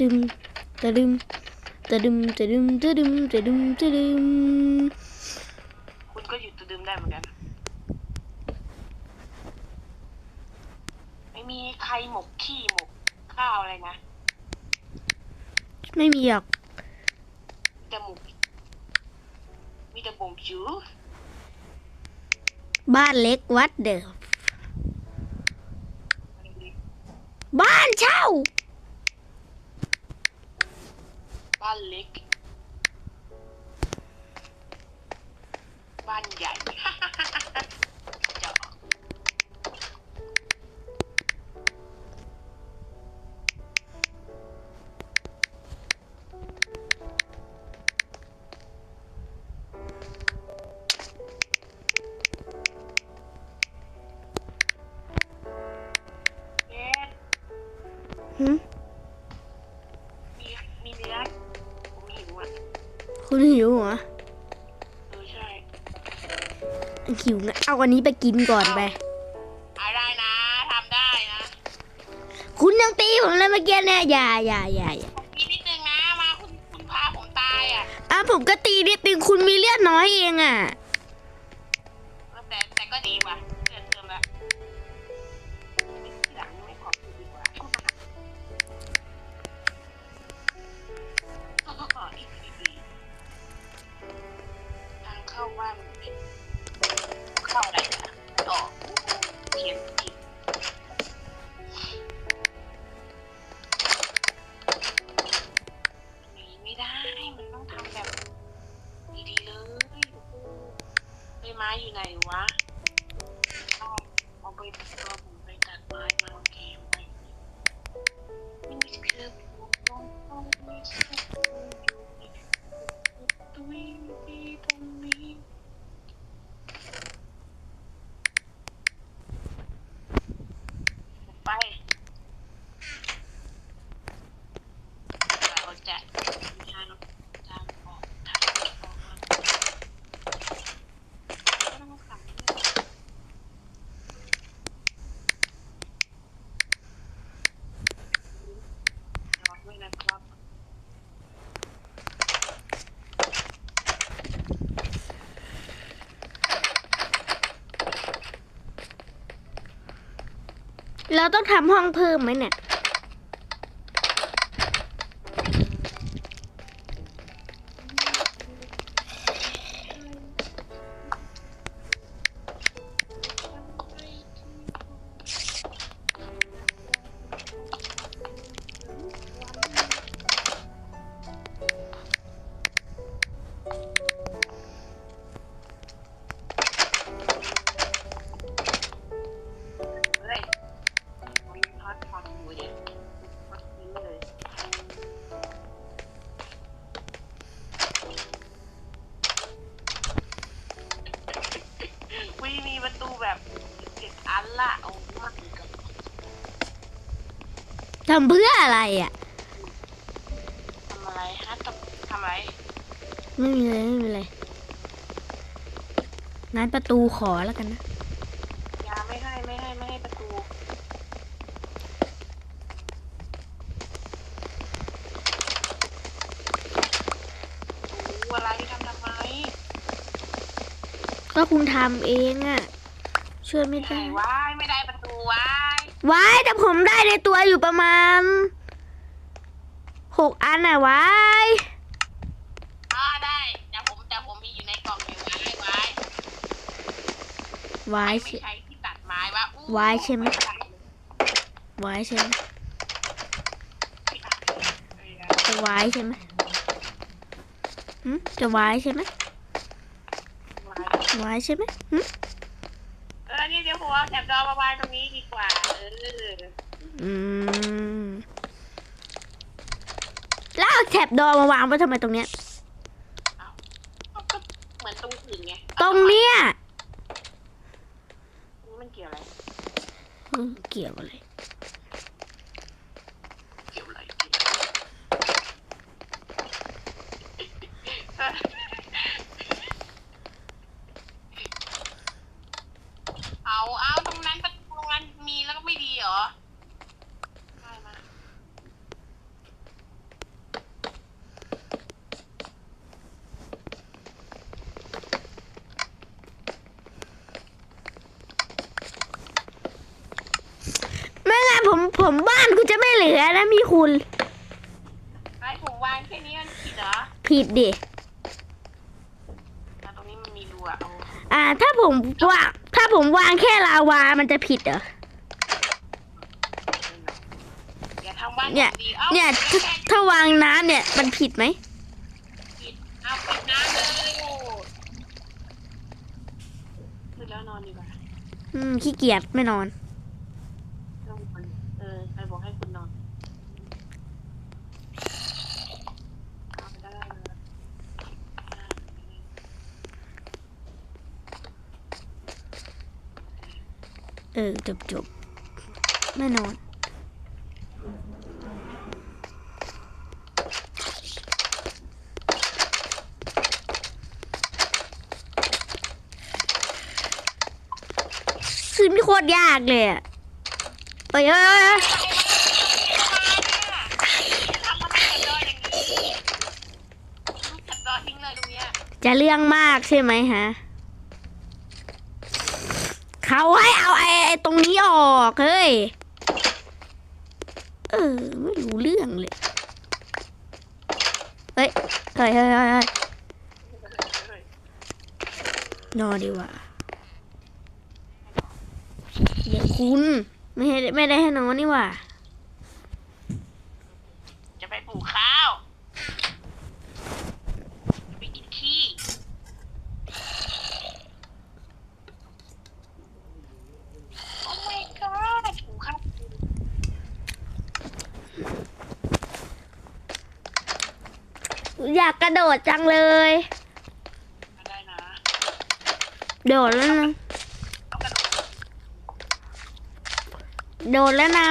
ดึมตะดึมตะดึมตะดึมตะดึมตะดึมตะดึมคุณก็หยุดตัวดื่มได้เหมือนกัน ไม่มีใครหมกขี้หมกข้าวอะไรนะ ไม่มีหรอกมีแต่หมกมีแต่บ่งจูบ้านเล็กวัดเดิมบ้านเช่า บ้านเล็ก บ้านใหญ่ คุณหิวเหรอเออใช่หิวงั้นเอาอันนี้ไปกินก่อนไปเอาได้นะทำได้นะคุณยังตีผมเลยเมื่อกี้เนี่ยอย่าอย่าอย่าอย่าผมมีนิดนึงนะมาคุณคุณพาผมตายอะอะผมก็ตีนิดนึงคุณมีเลือดน้อยเองอะ เราต้องทำห้องเพิ่มไหมเนี่ย ออะไรอะ ทำอะไรฮะทำทำอะไรไม่มีเลยไม่มีเลยนั้นประตูขอแล้วกันนะ ยาไม่ให้ไม่ให้ไม่ให้ประตู โอ้อะไรทำทำไมก็คุณทำเองอะช่วยไม่ไม่ได้ว้ายไม่ได้ประตูว้าย ว้ายแต่ผมได้ในตัวอยู่ประมาณ หกอันอะว้ายอ่าได้แต่ผมแต่ผมมีอยู่ในกล่องอยู่ว้ายว้ายว้ายไม่ใช่ใช่ที่ตัดไม้ว่าอู้ว้ายใช่ไหมด้เลยว้ายใช่ไหมไม่ตัดเลยอะจะว้ายใช่ไหมหึจะว้ายใช่ไหมว้ายว้ายใช่ไหมหึเออนี่เดี๋ยวผมเอาแถบจอมาวางตรงนี้ดีกว่าเอออืมแล้ว เอาแถบดอมาวางไว้ทำไมตรงเนี้ย ก็เหมือนตรงอื่นไงตรงเนี้ย มันเกี่ยวอะไรอืมเกี่ยวอะไร เกี่ยวอะไรเกี่ยวอะไรเอาเอาตรงนั้นประตูตรงนั้นมีแล้วก็ไม่ดีเหรอได้มา ผมบ้านกูจะไม่เหลือนะมีคุณ ไอ้ผมวางแค่นี้มันผิดเหรอผิดดิแต่ตรงนี้มันมีรูอะเอาอ่า ถ้าผมวางถ้าผมวางแค่ลาวา มันจะผิดเหรอ อย่าทำบ้านเนี่ย ดีเอาเนี่ยถ้าถ้าวางน้ำเนี่ยมันผิดไหม ผิดเอาปิดน้ำเลยโอ้ขึ้นแล้วนอนดีกว่า อืมขี้เกียจไม่นอน เรื่องมันเออใครบอกให้คุณนอนเอาไปได้เลย เออจบจบไม่นอนคือไม่โคตรยากเลยอะเอ้ยเอ้ยเอ้ยเอ้ยทำอะไรกันเลยอย่างนี้จัดรอทิ้งเลี้ยจะเรื่องมากใช่ไหมฮะ เขาให้าไอ้ รงนี้ออกเฮ้ย เออ ไม่รู้เรื่องเลย เฮ้ยเฮ้ยเฮ้ยเฮ้ยนอนดีกว่าเดี๋ยวคุณ ไม่ได้ไม่ได้ให้นอนนี่ว่า จะไปปลูกข้าวจะไปกินขี้โอ้ my god ปลูกข้าว อยากกระโดดจังเลยมาได้นะโดดแล้วนะเอากระโดดโดดแล้วนะ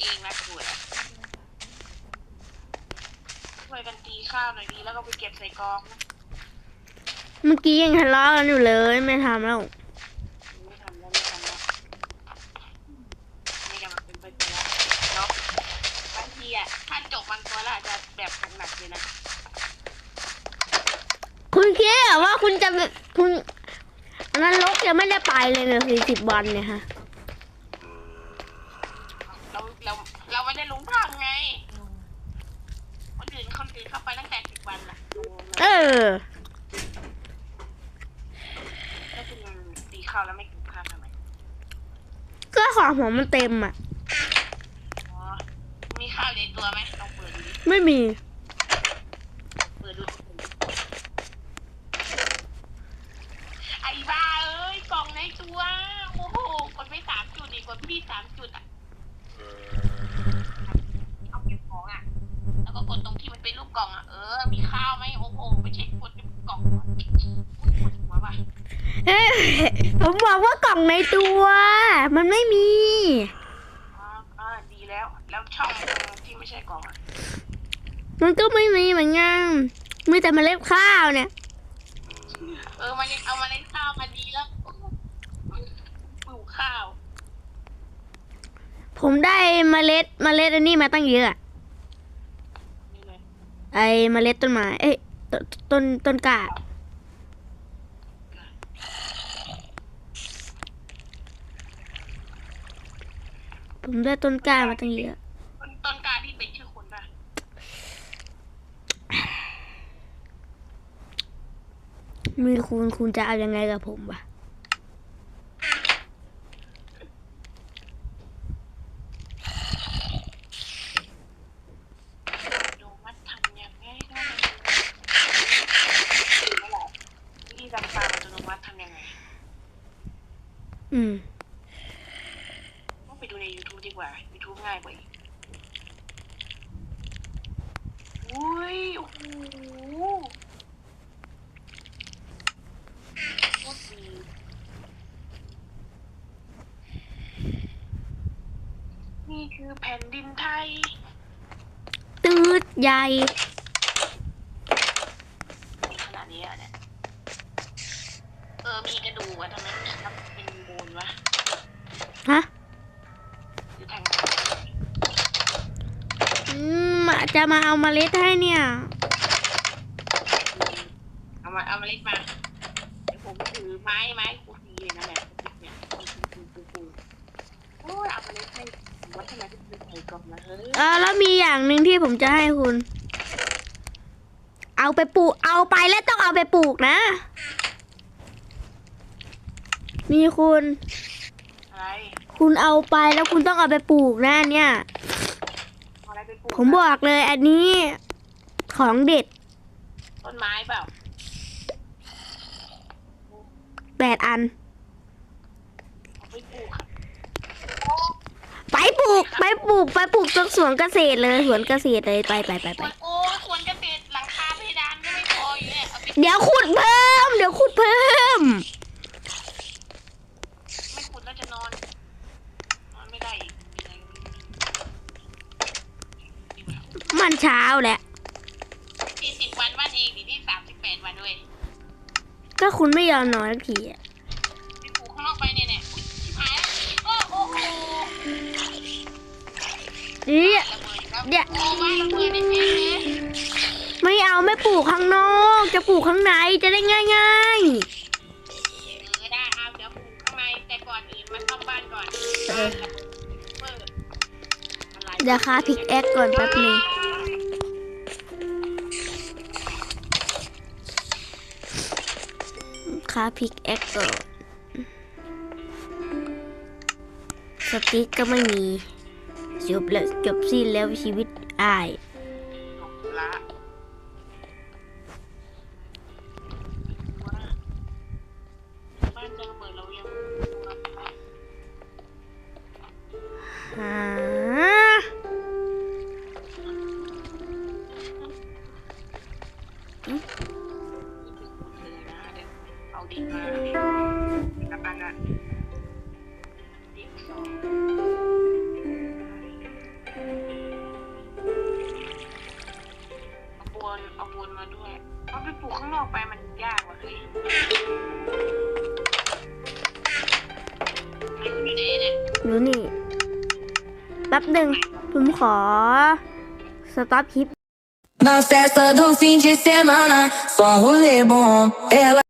เองนะกูอะช่วยกันตีข้าวหน่อยดีแล้วก็ไปเก็บใส่กองนะเมื่อกี้ยังทะเลาะกันอยู่เลย ไม่ทำแล้ว ไม่ทำแล้วไม่ทำแล้วนี่กำลังเป็นไปตัวแล้วเนาะบางทีอะถ้าจบมันตัวแล้วอาจจะแบบ หนักๆเลยนะ คุณคิดเหรอว่าคุณจะแบบคุณนรกยังไม่ได้ไปเลยเนี่ยสี่สิบวันเนี่ยฮะเราเราเราไม่ได้ลงทางไงคนอื่นคนอื่นเข้าไปตั้งแต่สิบวันละเออแล้วคุณตีข้าวแล้วไม่กินข้าวทำไมก็ของผมมันเต็มอะ อ๋อมีข้าวในตัวไหมลองเปิดดูดิ ไม่มีเปิดดูไอ้บ้าเอ้ยกล่องในตัวโอ้โหกดไปสามจุดอีกกดพี่สามจุดอะเอาเก็บของอะแล้วก็กดตรงที่มันเป็นรูปกล่องอะเออมีข้าวไหมโอ้โหไปเช็คกดในกล่องก่อนอุ๊ยปวดหัวว่ะเอ้ยผมบอกว่ากล่องในตัว มันไม่มีอ๋ออ่าดีแล้ว แล้วช่องที่ไม่ใช่กล่องอะ มันก็ไม่มีเหมือนกันมีแต่เมล็ดข้าวเนี่ย เออมันเอามาเล่นข้าวมาดีแล้วโอ้โหปลูกข้าว ผมได้เมล็ดเมล็ดอันนี้มาตั้งเยอะอะนี่เลยไอเมล็ดต้นไม้เอ้ยต้นต้นต้นกล้าผมได้ต้นกล้ามาตั้งเยอะ ต้นต้นกล้าที่เป็นชื่อคุณป่ะ มีคุณคุณจะเอายังไงกับผมวะดูมัดทำยังไงได้นั่นแหละวิธีการฟาร์มอัตโนมัติทำยังไงอืมต้องไปดูใน YouTube ดีกว่า YouTube ง่ายกว่าอีกอุ้ย โอ้โหโคตรดี นี่คือแผ่นดินไทย ตืดใหญ่มีขนาดนี้อะเนี่ย เออ มีกระดูกอะทำไมไม่ทำเป็นโบนวะฮะ หรือแทงอืมจะมาเอาเมล็ดให้เนี่ย เอามา เอามาเล็กมาเดี๋ยวผมถือไม้ไม้กูทีเลยนะแบบโอ้ยเอาไปเลยให้ วัฒนธรรมไทยก่อนนะเฮ้ยเออแล้วมีอย่างหนึ่งที่ผมจะให้คุณ เอาไปปลูก เอาไปแล้วต้องเอาไปปลูกนะมีคุณ อะไรคุณเอาไปแล้วคุณต้องเอาไปปลูกนะอันเนี่ย เอาอะไรไปปลูกผมบอกเลยอันนี้ของเด็ดต้นไม้เปล่า แปดอัน เอาไปปลูกค่ะ ไปปลูกไปปลูกไปปลูกตรงสวนเกษตรเลยสวนเกษตรเลยไปไปไปไปโอ้ยควรจะติดหลังคาเพดานก็ไม่พออยู่เนี่ยเอาไปเดี๋ยวขุดเพิ่ม เดี๋ยวขุดเพิ่ม ไม่ขุดแล้วจะนอนนอนไม่ได้อีกยังไงก็ไม่รู้มันเช้าแหละสี่สิบวันวันเองดิที่สามสิบแปดวันเว้ยก็คุณไม่ยอมนอนสักทีอะ นี่ระเบิดอีกแล้วเดี๋ยวโอ้บ้านระเบิดในเพจเลยไม่เอาไม่ปลูกข้างนอก จะปลูกข้างในจะได้ง่ายเออได้เอาเดี๋ยวปลูกข้างในแต่ก่อนอื่นมาซ่อมบ้านก่อนบ้านระเบิดเปิดอะไรๆเดี๋ยวคาพิกแอคก่อนแป๊บหนึงคาพิกแอคก่อนสติ๊กก็ไม่มี จบแล้วจบสิ้นแล้วชีวิตอ้ายละ ป๊บหนึ่งผมขอสต็อปคลิป Na festa do fim de semana, só um rolê bom. Ela